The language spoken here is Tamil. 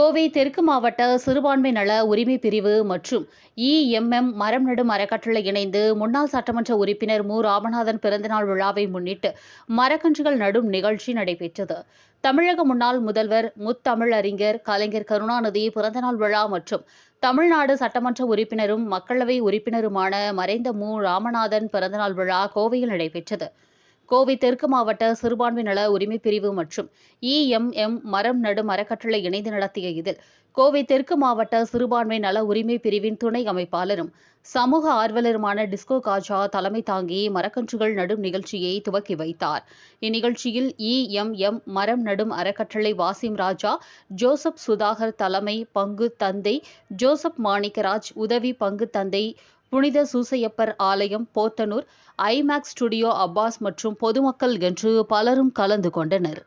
கோவை தெற்கு மாவட்ட சிறுபான்மை நல உரிமை பிரிவு மற்றும் இஎம்எம் மரம் நடும் அறக்கட்டளை இணைந்து முன்னாள் சட்டமன்ற உறுப்பினர் மு. ராமநாதன் பிறந்தநாள் விழாவை முன்னிட்டு மரக்கன்றுகள் நடும் நிகழ்ச்சி நடைபெற்றது. தமிழக முன்னாள் முதல்வர் முத்தமிழறிஞர் கலைஞர் கருணாநிதி பிறந்தநாள் விழா மற்றும் தமிழ்நாடு சட்டமன்ற உறுப்பினரும் மக்களவை உறுப்பினருமான மறைந்த மு. ராமநாதன் பிறந்தநாள் விழா கோவையில் நடைபெற்றது. கோவை தெற்கு மாவட்ட சிறுபான்மை நல உரிமை பிரிவு மற்றும் இஎம்எம் மரம் நடும் அறக்கட்டளை இணைந்து நடத்திய இதில் கோவை தெற்கு மாவட்ட சிறுபான்மை நல உரிமை பிரிவின் துணை அமைப்பாளரும் சமூக ஆர்வலருமான டிஸ்கோ காஜா தலைமை தாங்கி மரக்கன்றுகள் நடும் நிகழ்ச்சியை துவக்கி வைத்தார். இந்நிகழ்ச்சியில் இஎம்எம் மரம் நடும் அறக்கட்டளை வாசிம் ராஜா ஜோசப் சுதாகர் தலைமை பங்கு தந்தை ஜோசப் மாணிக்கராஜ் உதவி பங்கு தந்தை புனித சூசையப்பர் ஆலயம் போத்தனூர் ஐமேக்ஸ் ஸ்டுடியோ அப்பாஸ் மற்றும் பொதுமக்கள் என்று பலரும் கலந்து கொண்டனர்.